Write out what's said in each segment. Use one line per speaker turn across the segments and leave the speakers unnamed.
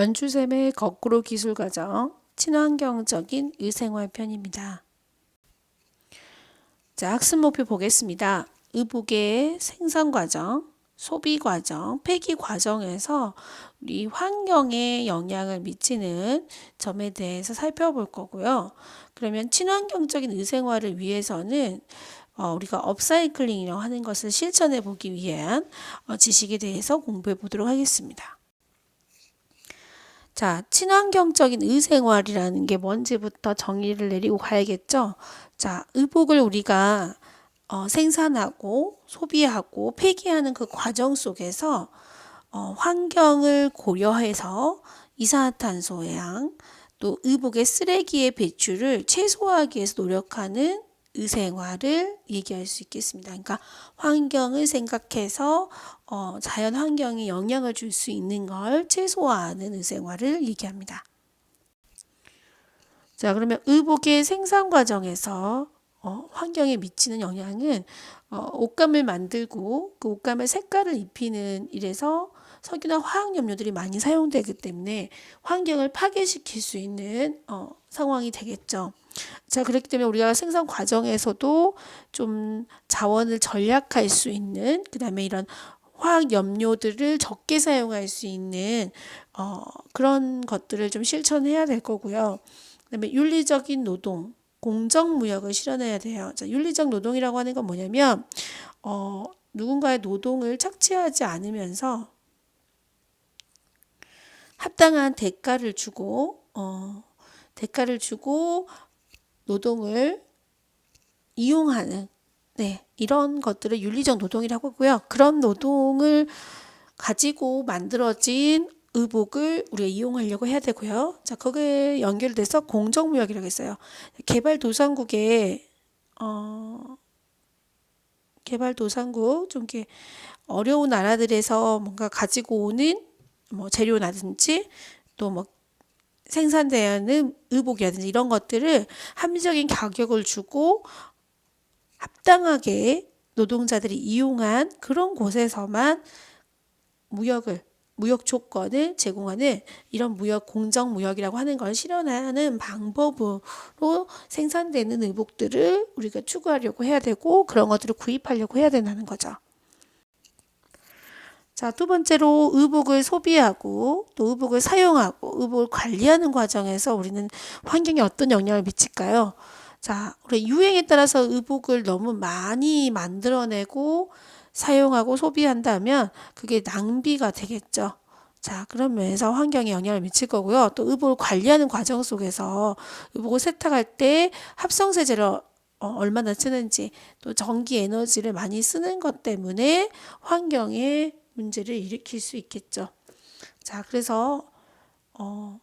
연주쌤의 거꾸로 기술 과정 친환경적인 의생활 편입니다. 자, 학습 목표 보겠습니다. 의복의 생산 과정, 소비 과정, 폐기 과정에서 우리 환경에 영향을 미치는 점에 대해서 살펴볼 거고요. 그러면 친환경적인 의생활을 위해서는 어, 우리가 업사이클링이라고 하는 것을 실천해 보기 위한 어, 지식에 대해서 공부해 보도록 하겠습니다. 자, 친환경적인 의생활이라는 게 뭔지부터 정의를 내리고 가야겠죠. 자, 의복을 우리가 어, 생산하고 소비하고 폐기하는 그 과정 속에서 어, 환경을 고려해서 이산화탄소 양 또 의복의 쓰레기의 배출을 최소화하기 위해서 노력하는 의생활을 얘기할 수 있겠습니다. 그러니까 환경을 생각해서 어, 자연 환경에 영향을 줄 수 있는 걸 최소화하는 의생활을 얘기합니다. 자, 그러면 의복의 생산 과정에서 어, 환경에 미치는 영향은 어, 옷감을 만들고 그 옷감에 색깔을 입히는 일에서 석유나 화학 염료들이 많이 사용되기 때문에 환경을 파괴시킬 수 있는 어, 상황이 되겠죠. 자, 그렇기 때문에 우리가 생산 과정에서도 좀 자원을 절약할 수 있는, 그 다음에 이런 화학 염료들을 적게 사용할 수 있는, 어, 그런 것들을 좀 실천해야 될 거고요. 그 다음에 윤리적인 노동, 공정 무역을 실현해야 돼요. 자, 윤리적 노동이라고 하는 건 뭐냐면, 어, 누군가의 노동을 착취하지 않으면서 합당한 대가를 주고, 어, 대가를 주고 노동을 이용하는 네, 이런 것들을 윤리적 노동이라고 하고요. 그런 노동을 가지고 만들어진 의복을 우리가 이용하려고 해야 되고요. 자, 거기에 연결돼서 공정무역이라고 했어요. 개발도상국에 어, 개발도상국 좀 이렇게 어려운 나라들에서 뭔가 가지고 오는 뭐 재료라든지 또뭐 생산되는 의복이라든지 이런 것들을 합리적인 가격을 주고 합당하게 노동자들이 이용한 그런 곳에서만 무역을 무역 조건을 제공하는 이런 무역 공정 무역이라고 하는 걸 실현하는 방법으로 생산되는 의복들을 우리가 추구하려고 해야 되고 그런 것들을 구입하려고 해야 된다는 거죠. 자, 두 번째로 의복을 소비하고 또 의복을 사용하고 의복을 관리하는 과정에서 우리는 환경에 어떤 영향을 미칠까요? 자, 우리 유행에 따라서 의복을 너무 많이 만들어내고 사용하고 소비한다면 그게 낭비가 되겠죠. 자, 그런 면에서 환경에 영향을 미칠 거고요. 또 의복을 관리하는 과정 속에서 의복을 세탁할 때 합성세제를 어, 얼마나 쓰는지 또 전기 에너지를 많이 쓰는 것 때문에 환경에 문제를 일으킬 수 있겠죠. 자, 그래서 어,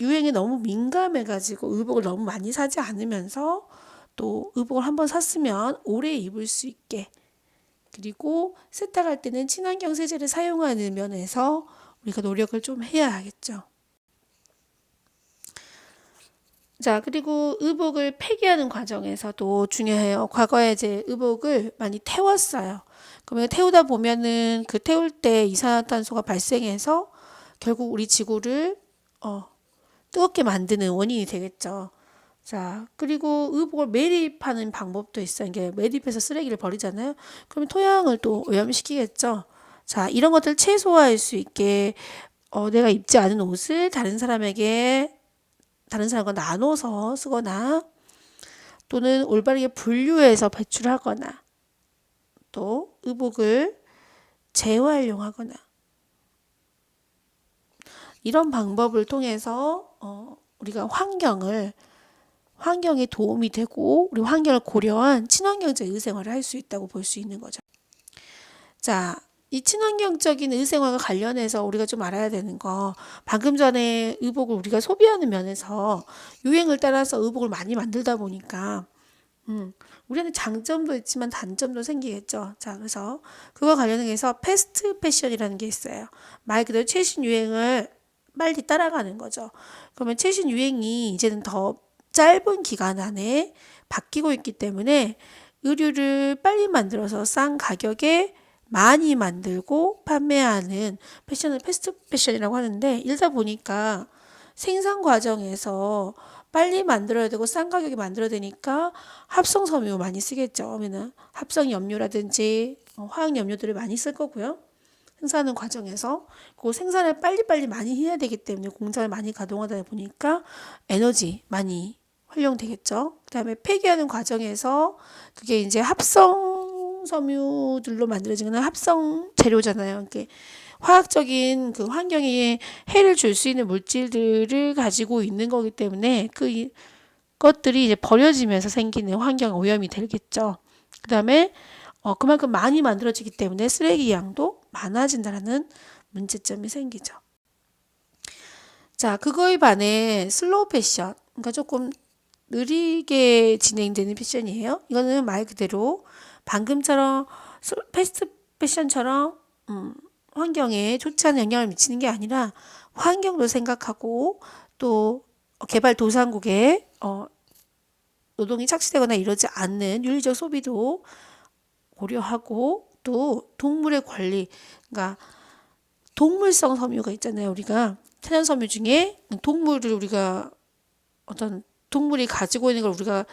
유행에 너무 민감해가지고 의복을 너무 많이 사지 않으면서 또 의복을 한번 샀으면 오래 입을 수 있게 그리고 세탁할 때는 친환경 세제를 사용하는 면에서 우리가 노력을 좀 해야 하겠죠. 자, 그리고 의복을 폐기하는 과정에서도 중요해요. 과거에 이제 의복을 많이 태웠어요. 그러면 태우다 보면은 그 태울 때 이산화탄소가 발생해서 결국 우리 지구를 어, 뜨겁게 만드는 원인이 되겠죠. 자, 그리고 의복을 매립하는 방법도 있어요. 이게 매립해서 쓰레기를 버리잖아요. 그러면 토양을 또 오염시키겠죠. 자, 이런 것들 최소화할 수 있게 어, 내가 입지 않은 옷을 다른 사람에게 다른 사람과 나눠서 쓰거나 또는 올바르게 분류해서 배출하거나 또 의복을 재활용하거나 이런 방법을 통해서 어, 우리가 환경을 환경에 도움이 되고 우리 환경을 고려한 친환경적 의생활을 할 수 있다고 볼 수 있는 거죠. 자, 이 친환경적인 의생활과 관련해서 우리가 좀 알아야 되는 거 방금 전에 의복을 우리가 소비하는 면에서 유행을 따라서 의복을 많이 만들다 보니까 음, 우리는 장점도 있지만 단점도 생기겠죠. 자, 그래서 그거 관련해서 패스트 패션이라는 게 있어요. 말 그대로 최신 유행을 빨리 따라가는 거죠. 그러면 최신 유행이 이제는 더 짧은 기간 안에 바뀌고 있기 때문에 의류를 빨리 만들어서 싼 가격에 많이 만들고 판매하는 패션을 패스트 패션이라고 하는데 이러다 보니까 생산 과정에서 빨리 만들어야 되고 싼 가격에 만들어야 되니까 합성 섬유 많이 쓰겠죠. 그러면 합성 염료라든지 어, 화학 염료들을 많이 쓸 거고요. 생산하는 과정에서 그 생산을 빨리빨리 많이 해야 되기 때문에 공장을 많이 가동하다 보니까 에너지 많이 활용되겠죠. 그다음에 폐기하는 과정에서 그게 이제 합성 섬유들로 만들어지는 합성 재료잖아요. 이게 화학적인 그 환경에 해를 줄 수 있는 물질들을 가지고 있는 거기 때문에 그 이- 것들이 이제 버려지면서 생기는 환경 오염이 되겠죠. 그다음에 어, 그만큼 많이 만들어지기 때문에 쓰레기 양도 많아진다라는 문제점이 생기죠. 자, 그거에 반해 슬로우 패션, 그러니까 조금 느리게 진행되는 패션이에요. 이거는 말 그대로 방금처럼 스- 패스트 패션처럼 음, 환경에 좋지 않은 영향을 미치는 게 아니라 환경도 생각하고 또 개발 도상국에 어, 노동이 착취되거나 이러지 않는 윤리적 소비도 고려하고 또 동물의 권리, 그러니까 동물성 섬유가 있잖아요. 우리가天然 섬유 중에 동물을 우리가 어떤 동물이 가지고 있는 걸 우리가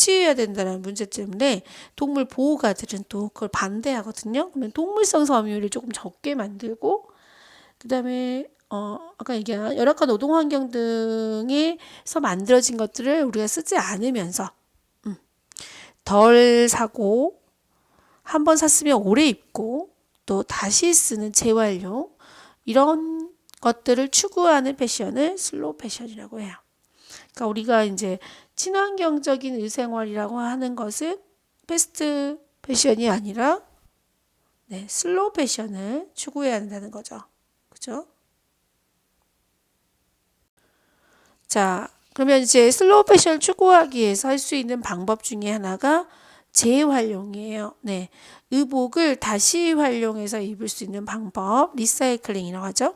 착취해야 된다는 문제 때문에 동물 보호가들은 또 그걸 반대하거든요. 그러면 동물성 섬유를 조금 적게 만들고 그다음에 어 아까 얘기한 열악한 노동 환경 등에서 만들어진 것들을 우리가 쓰지 않으면서 음, 덜 사고 한 번 샀으면 오래 입고 또 다시 쓰는 재활용 이런 것들을 추구하는 패션을 슬로우 패션이라고 해요. 그러니까 우리가 이제 친환경적인 의생활이라고 하는 것은 패스트 패션이 아니라 네, 슬로우 패션을 추구해야 한다는 거죠. 그죠? 자, 그러면 이제 슬로우 패션을 추구하기 위해서 할 수 있는 방법 중에 하나가 재활용이에요. 네. 의복을 다시 활용해서 입을 수 있는 방법, 리사이클링이라고 하죠.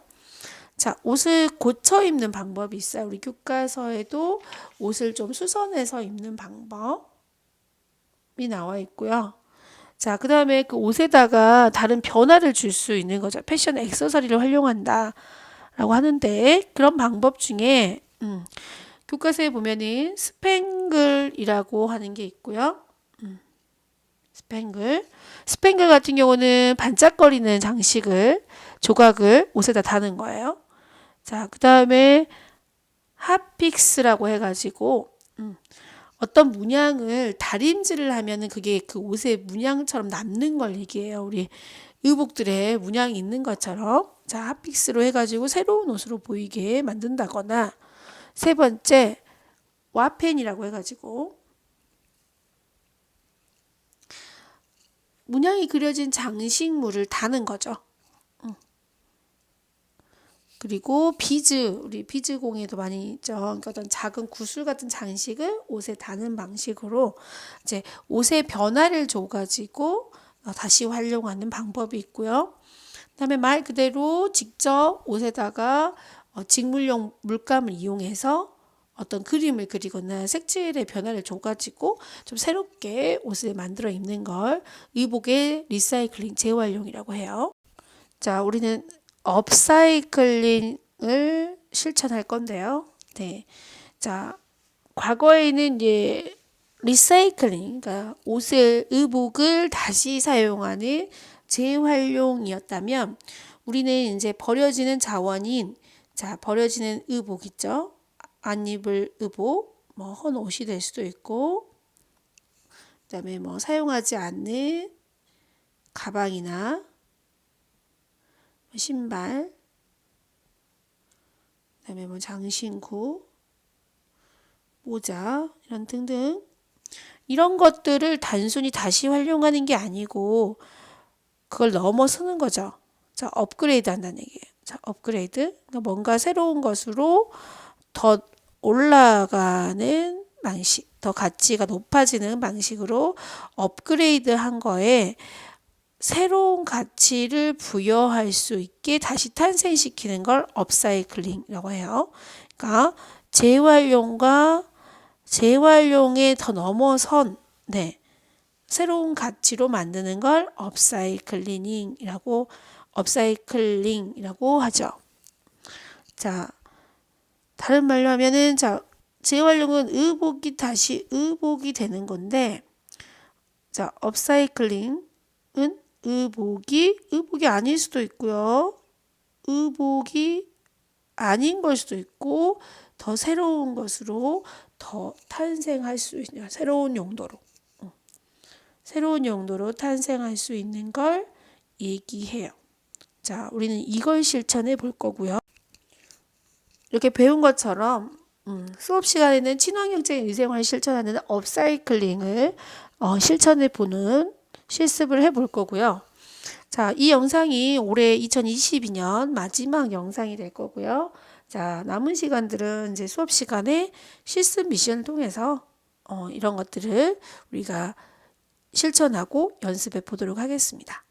자, 옷을 고쳐 입는 방법이 있어요. 우리 교과서에도 옷을 좀 수선해서 입는 방법이 나와 있고요. 자, 그 다음에 그 옷에다가 다른 변화를 줄 수 있는 거죠. 패션 액세서리를 활용한다. 라고 하는데, 그런 방법 중에, 음, 교과서에 보면은 스팽글이라고 하는 게 있고요. 음, 스팽글. 스팽글 같은 경우는 반짝거리는 장식을, 조각을 옷에다 다는 거예요. 자, 그 다음에 핫픽스라고 해가지고, 음, 어떤 문양을 다림질을 하면은 그게 그 옷의 문양처럼 남는 걸 얘기해요. 우리 의복들의 문양이 있는 것처럼. 자, 핫픽스로 해가지고 새로운 옷으로 보이게 만든다거나, 세 번째, 와펜이라고 해가지고, 문양이 그려진 장식물을 다는 거죠. 그리고 비즈, 우리 비즈 공예도 많이 있죠. 그러니까 어떤 작은 구슬 같은 장식을 옷에 다는 방식으로 이제 옷의 변화를 줘가지고 어, 다시 활용하는 방법이 있고요. 그다음에 말 그대로 직접 옷에다가 어, 직물용 물감을 이용해서 어떤 그림을 그리거나 색칠의 변화를 줘가지고 좀 새롭게 옷을 만들어 입는 걸 의복의 리사이클링 재활용이라고 해요. 자, 우리는 업사이클링을 실천할 건데요. 네. 자, 과거에는 이제 리사이클링, 그러니까 옷을, 의복을 다시 사용하는 재활용이었다면 우리는 이제 버려지는 자원인, 자, 버려지는 의복 있죠? 안 입을 의복, 뭐, 헌 옷이 될 수도 있고, 그 다음에 뭐, 사용하지 않는 가방이나 신발, 그다음에 뭐 장신구, 모자 이런 등등 이런 것들을 단순히 다시 활용하는 게 아니고 그걸 넘어서는 거죠. 자, 업그레이드 한다는 얘기예요. 자, 업그레이드. 그러니까 뭔가 새로운 것으로 더 올라가는 방식, 더 가치가 높아지는 방식으로 업그레이드 한 거에 새로운 가치를 부여할 수 있게 다시 탄생시키는 걸 업사이클링이라고 해요. 그러니까 재활용과 재활용에 더 넘어선 네. 새로운 가치로 만드는 걸 업사이클링이라고 업사이클링이라고 하죠. 자, 다른 말로 하면은 자, 재활용은 의복이 다시 의복이 되는 건데 자, 업사이클링은 의복이 의복이 아닐 수도 있고요. 의복이 아닌 걸 수도 있고 더 새로운 것으로 더 탄생할 수 있는 새로운 용도로 어. 새로운 용도로 탄생할 수 있는 걸 얘기해요. 자, 우리는 이걸 실천해 볼 거고요. 이렇게 배운 것처럼 음, 수업 시간에는 친환경적인 의생활 실천하는 업사이클링을 어, 실천해 보는 실습을 해볼 거고요. 자, 이 영상이 올해 2022년 마지막 영상이 될 거고요. 자, 남은 시간들은 이제 수업 시간에 실습 미션을 통해서 어, 이런 것들을 우리가 실천하고 연습해 보도록 하겠습니다.